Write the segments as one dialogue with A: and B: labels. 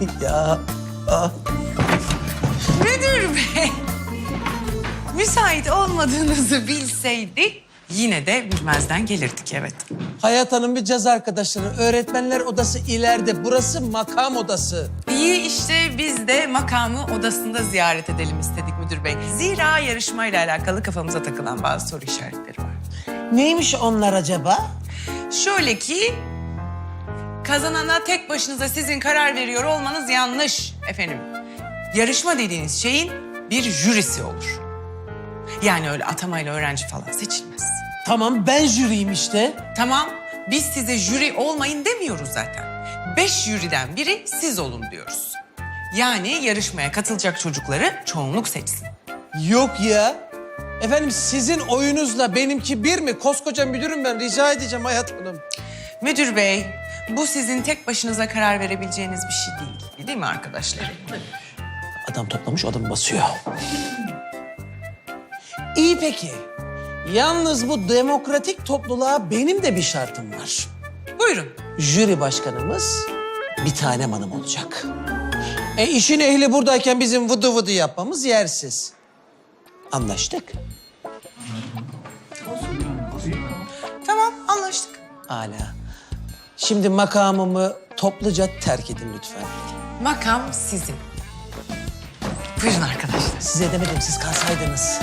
A: ya. ah.
B: Müdür bey. Müsait olmadığınızı bilseydik yine de bilmezden gelirdik evet.
A: Hayat Hanım bir caz arkadaşları. Öğretmenler odası ileride. Burası makam odası.
B: İyi işte biz de makamı odasında ziyaret edelim istedik müdür bey. Zira yarışmayla alakalı kafamıza takılan bazı soru işaretleri var.
A: Neymiş onlar acaba?
B: Şöyle ki kazanana tek başınıza sizin karar veriyor olmanız yanlış efendim. Yarışma dediğiniz şeyin bir jürisi olur. Yani öyle atamayla öğrenci falan seçilmez.
A: Tamam ben jüriyim işte.
B: Tamam biz size jüri olmayın demiyoruz zaten. Beş jüriden biri siz olun diyoruz. Yani yarışmaya katılacak çocukları çoğunluk seçsin.
A: Yok ya. Efendim sizin oyunuzla benimki bir mi? Koskoca müdürüm ben. Rica edeceğim Hayat Hanım.
B: Müdür bey, bu sizin tek başınıza karar verebileceğiniz bir şey değil. Değil mi arkadaşlar?
A: Adam toplamış adam basıyor. İyi peki. Yalnız bu demokratik topluluğa benim de bir şartım var.
B: Buyurun.
A: Jüri başkanımız bir tane hanım olacak. E işin ehli buradayken bizim vıdı vıdı yapmamız yersiz. Anlaştık.
B: Tamam, anlaştık.
A: Hala. Şimdi makamımı topluca terk edin lütfen.
B: Makam sizin. Buyurun arkadaşlar.
A: Size demedim siz kalsaydınız.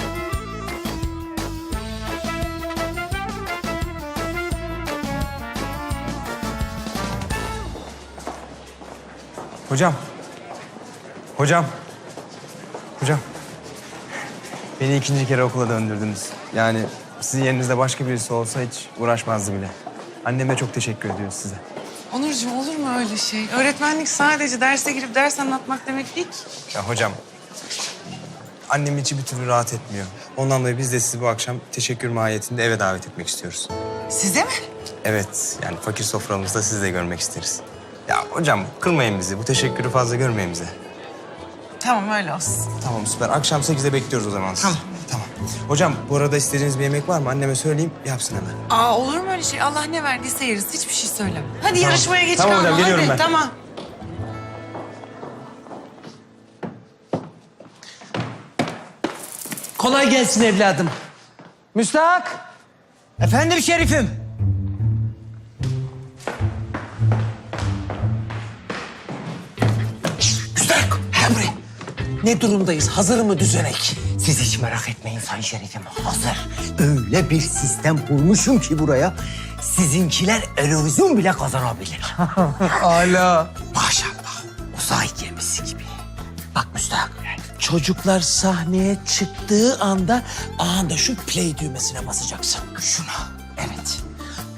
C: Hocam. Hocam. Hocam. Beni ikinci kere okula döndürdünüz. Yani sizin yerinizde başka birisi olsa hiç uğraşmazdı bile. Anneme çok teşekkür ediyoruz size.
B: Onurcuğum olur mu öyle şey? Öğretmenlik sadece derse girip ders anlatmak demek değil ki.
C: Ya hocam, annem içi bir türlü rahat etmiyor. Ondan dolayı biz de sizi bu akşam teşekkür mahiyetinde eve davet etmek istiyoruz.
B: Size mi?
C: Evet, yani fakir soframızda sizi de görmek isteriz. Ya hocam kırmayın bizi, bu teşekkürü fazla görmeyin bize.
B: Tamam öyle olsun.
C: Tamam süper. Akşam 8'de bekliyoruz o zaman sizi.
B: Tamam.
C: Hocam bu arada istediğiniz bir yemek var mı? Anneme söyleyeyim yapsın hemen.
B: Aa olur mu öyle şey? Allah ne verdiyse yeriz. Hiçbir şey söyleme. Hadi yarışmaya geç
C: Tamam
B: kalma.
C: hocam, geliyorum
B: hadi.
C: ben.
B: Tamam.
A: Kolay gelsin evladım. Müstahak.
D: Efendim şerifim.
A: Müstahak. Buraya. Ne durumdayız? Hazır mı düzenek?
D: Siz hiç merak etmeyin sayın şerifim. Hazır. Öyle bir sistem kurmuşum ki buraya. Sizinkiler Eurovision bile kazanabilir.
A: Hala.
D: Maşallah. Uzay gemisi gibi. Bak müstahak.
A: Çocuklar sahneye çıktığı anda anında şu play düğmesine basacaksın.
D: Şuna. Evet.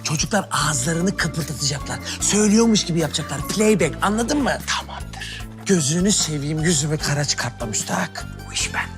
A: Çocuklar ağızlarını kıpırdatacaklar. Söylüyormuş gibi yapacaklar. Playback anladın mı?
D: Tamamdır.
A: Gözünü seveyim yüzümü kara çıkartma müstahak.
D: Bu iş bende.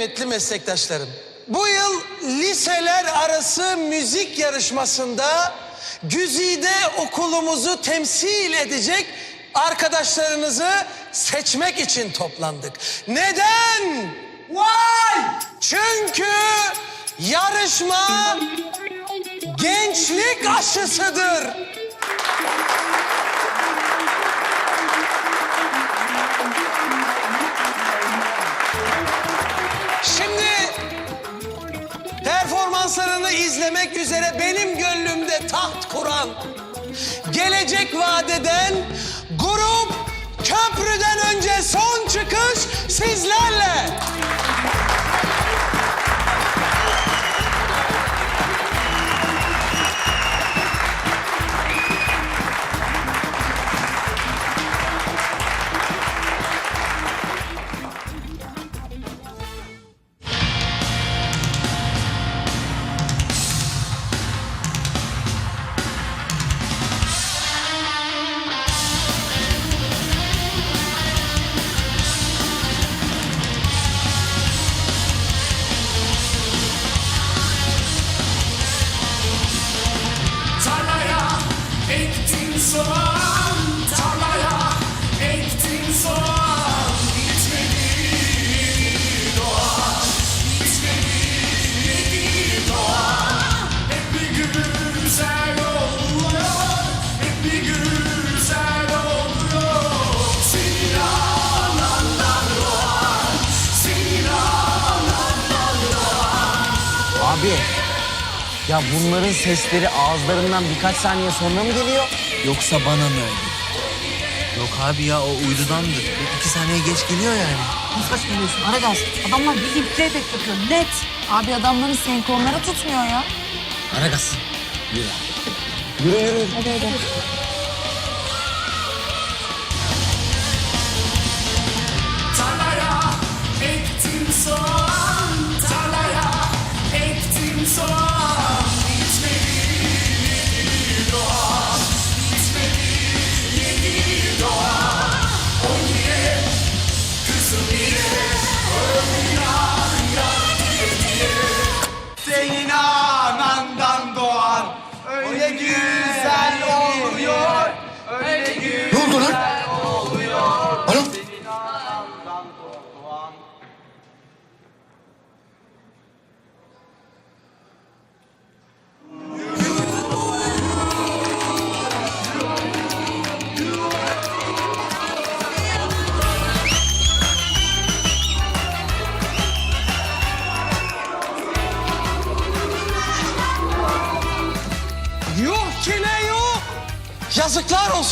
A: Kıymetli meslektaşlarım. Bu yıl liseler arası müzik yarışmasında güzide okulumuzu temsil edecek arkadaşlarınızı seçmek için toplandık. Neden? Vay! Çünkü yarışma gençlik aşısıdır. Performanslarını izlemek üzere benim gönlümde taht kuran, gelecek vadeden grup köprüden önce son çıkış sizlerle.
D: Ya bunların sesleri ağızlarından birkaç saniye sonra mı geliyor? Yoksa bana mı öyle?
E: Yok abi ya o uydudandır. İki saniye geç geliyor yani.
F: Ne saçmalıyorsun Aragaz? Adamlar bildiğin playback yapıyor net. Abi adamların senkronları tutmuyor ya.
E: Aragaz.
F: Hadi hadi.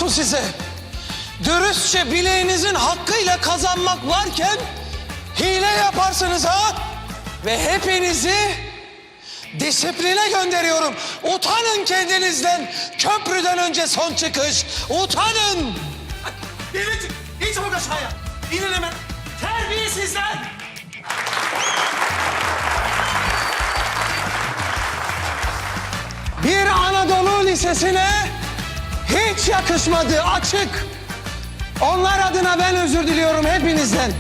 G: Olsun size. Dürüstçe bileğinizin hakkıyla kazanmak varken hile yaparsınız ha? Ve hepinizi disipline gönderiyorum. Utanın kendinizden. Köprüden önce son çıkış. Utanın. Evet, hiç çabuk aşağıya. İnin hemen. Terbiyesizler. Bir Anadolu Lisesi'ne hiç yakışmadı açık. Onlar adına ben özür diliyorum hepinizden.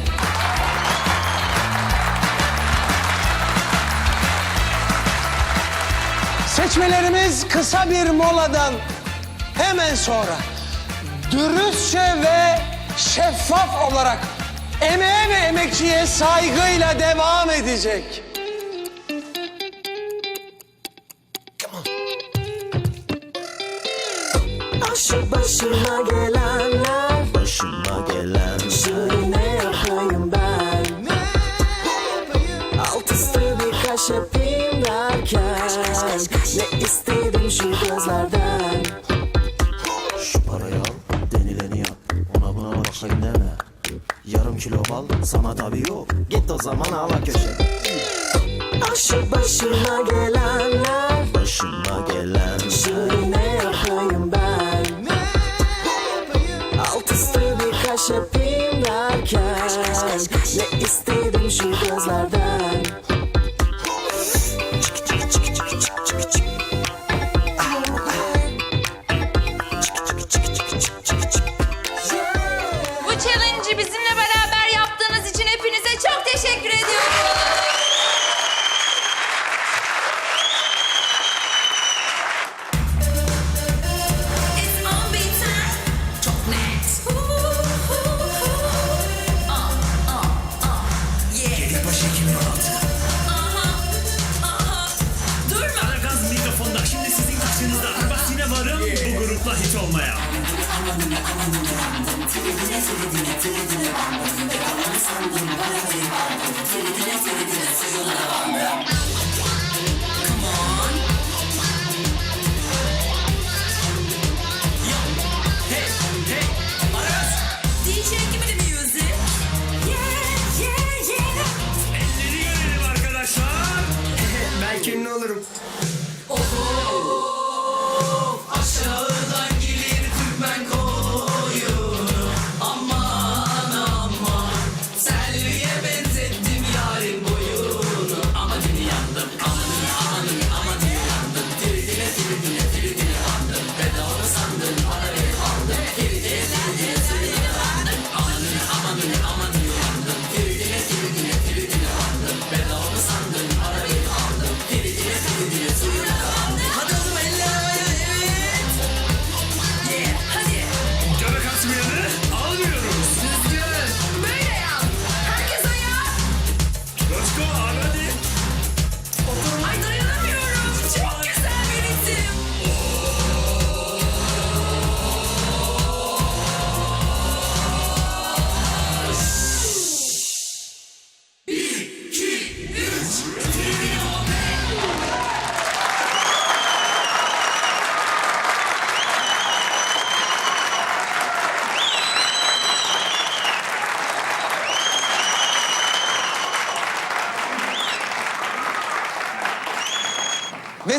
G: Seçmelerimiz kısa bir moladan hemen sonra dürüstçe ve şeffaf olarak emeğe ve emekçiye saygıyla devam edecek.
H: Aşık başıma gelenler. Başıma gelen Şimdi ne yapayım ben? Alt üstü bir kaş yapayım derken. Ne istedim şu gözlerden?
I: Şu parayı al, denileni yap. Ona buna bakayım deme. Yarım kilo bal sana tabii yok. Git o zaman ala köşe.
H: Aşık başıma gelenler.
I: Başıma gelen
H: yapayım derken Ne istedim şu gözlerden?
J: Bu
K: grupla hiç olmaya.
J: DJ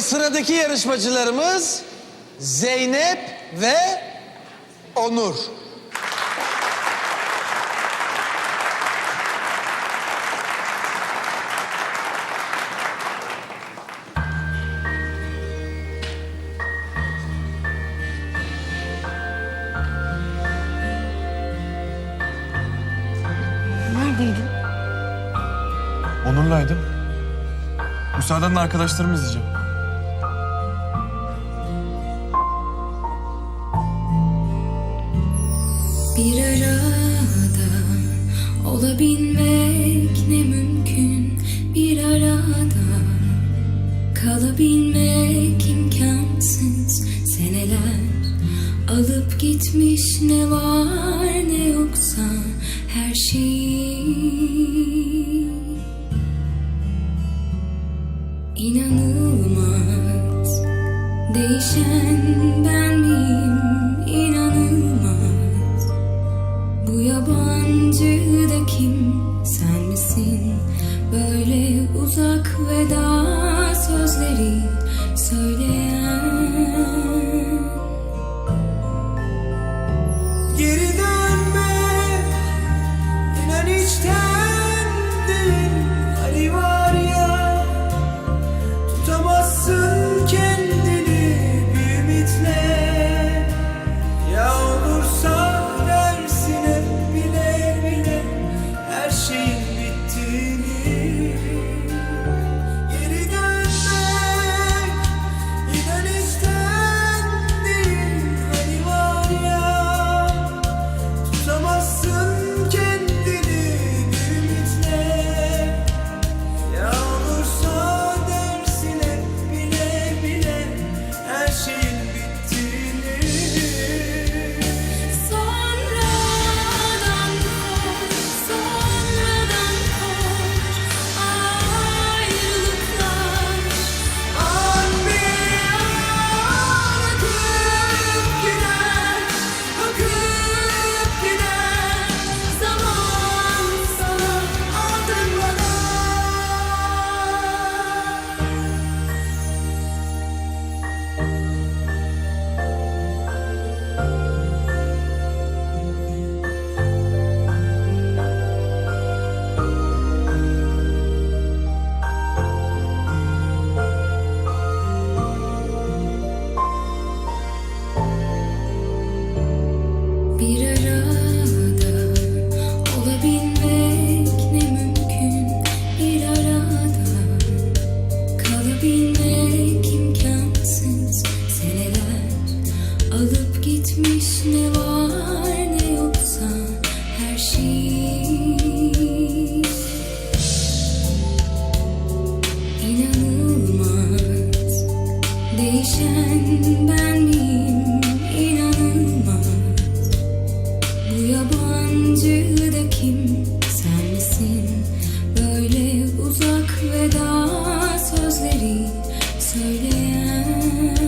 A: sıradaki yarışmacılarımız Zeynep ve Onur.
L: Neredeydin?
C: Onur'laydım. Müsaadenle arkadaşlarımı izleyeceğim.
M: Uçağa ne mümkün bir arada. Kalabilmek imkansız. Seneler Alıp gitmiş ne var ne yoksa her şeyi İnanılmaz. Değişen
H: you.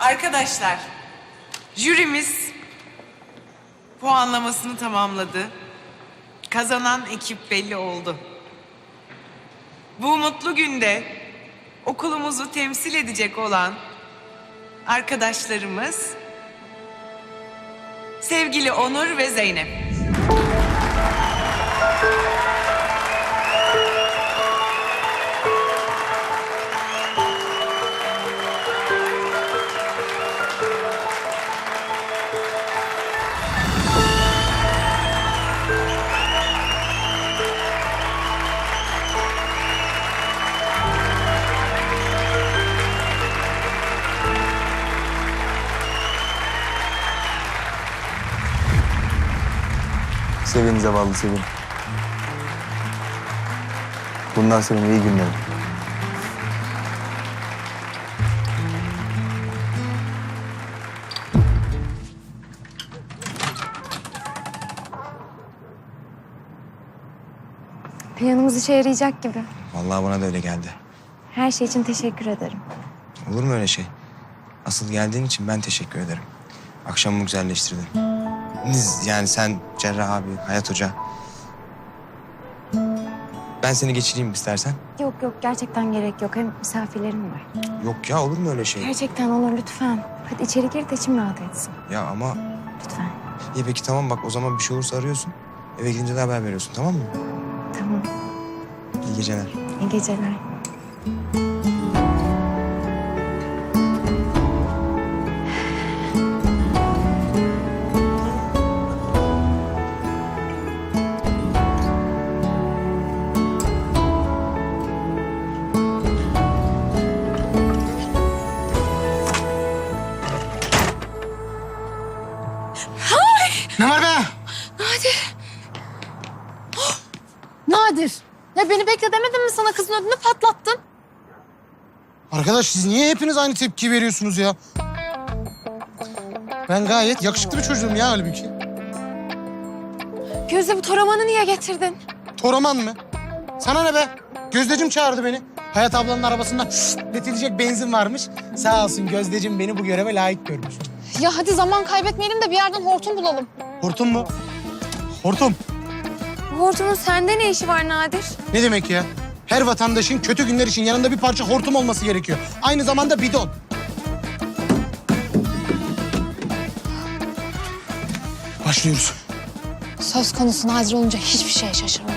B: Arkadaşlar, jürimiz puanlamasını tamamladı. Kazanan ekip belli oldu. Bu mutlu günde okulumuzu temsil edecek olan arkadaşlarımız sevgili Onur ve Zeynep.
C: Sevin zavallı sevin. Bundan sonra iyi günler.
L: Planımız işe yarayacak gibi.
C: Vallahi bana da öyle geldi.
L: Her şey için teşekkür ederim.
C: Olur mu öyle şey? Asıl geldiğin için ben teşekkür ederim. Akşamımı güzelleştirdin. Biz- Yani sen Cerrah abi, Hayat Hoca. Ben seni geçireyim istersen.
L: Yok yok gerçekten gerek yok. Hem misafirlerim var.
C: Yok ya olur mu öyle şey?
L: Gerçekten olur lütfen. Hadi içeri gir de içim rahat etsin.
C: Ya ama
L: Lütfen.
C: iyi peki tamam bak o zaman bir şey olursa arıyorsun. Eve gidince de haber veriyorsun tamam mı?
L: Tamam.
C: İyi geceler.
L: İyi geceler.
G: Arkadaş siz niye hepiniz aynı tepki veriyorsunuz ya? Ben gayet yakışıklı bir çocuğum ya halbuki.
L: Gözde bu toramanı niye getirdin?
G: Toraman mı? Sana ne be? Gözdecim çağırdı beni. Hayat ablanın arabasında letilecek benzin varmış. Sağ olsun Gözdecim beni bu göreve layık görmüş.
L: Ya hadi zaman kaybetmeyelim de bir yerden hortum bulalım.
G: Hortum mu? Hortum.
L: Bu hortumun sende ne işi var Nadir?
G: Ne demek ya? Her vatandaşın kötü günler için yanında bir parça hortum olması gerekiyor. Aynı zamanda bidon. Başlıyoruz.
L: Söz konusu Nadir olunca hiçbir şeye şaşırmam.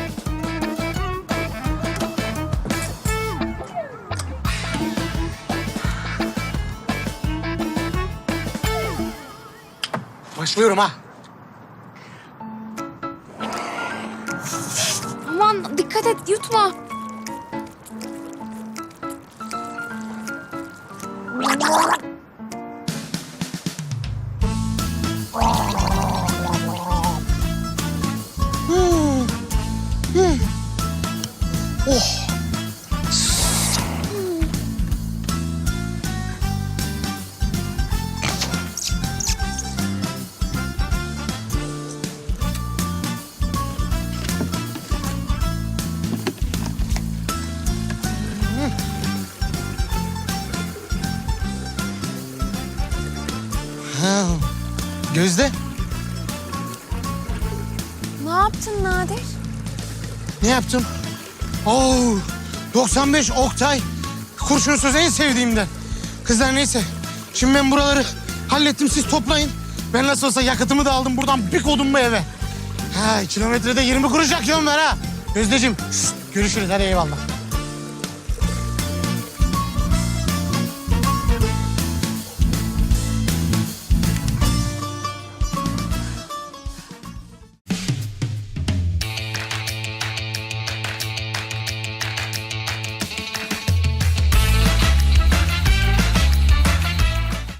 G: Başlıyorum ha.
L: Aman dikkat et yutma.
G: Ha.
L: Yaptın Nadir?
G: Ne yaptım? Oo, 95 Oktay. Kurşun söz en sevdiğimden. Kızlar neyse. Şimdi ben buraları hallettim siz toplayın. Ben nasıl olsa yakıtımı da aldım buradan bir kodum mu eve. Ha kilometrede 20 kuruş yakıyorum ben ha. Gözdeciğim şşt, görüşürüz hadi eyvallah.